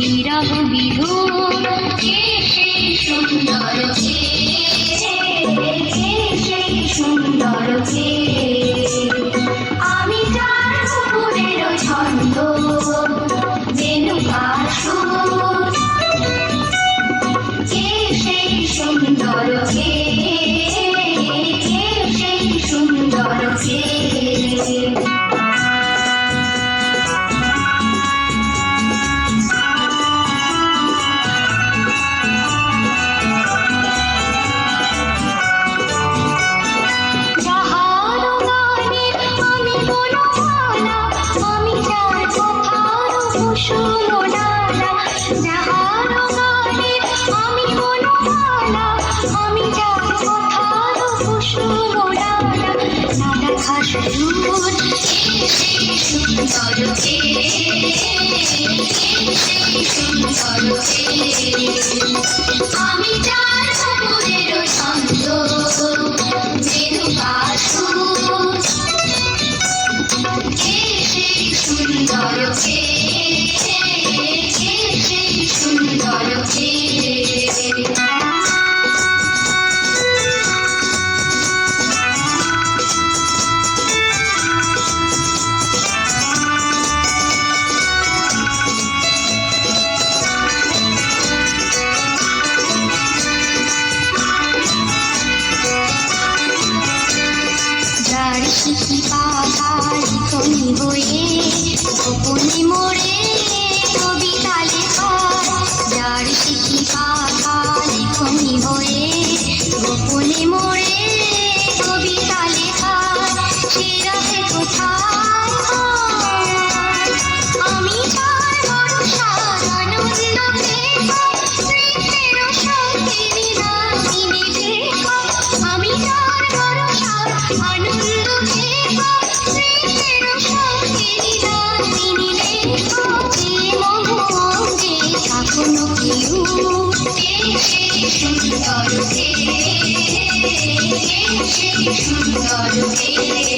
বিরহ বিভোর কে সেই সুন্দর আমি চাই সকলের সন্দেহ সুন্দর সুন্দর সুন্দর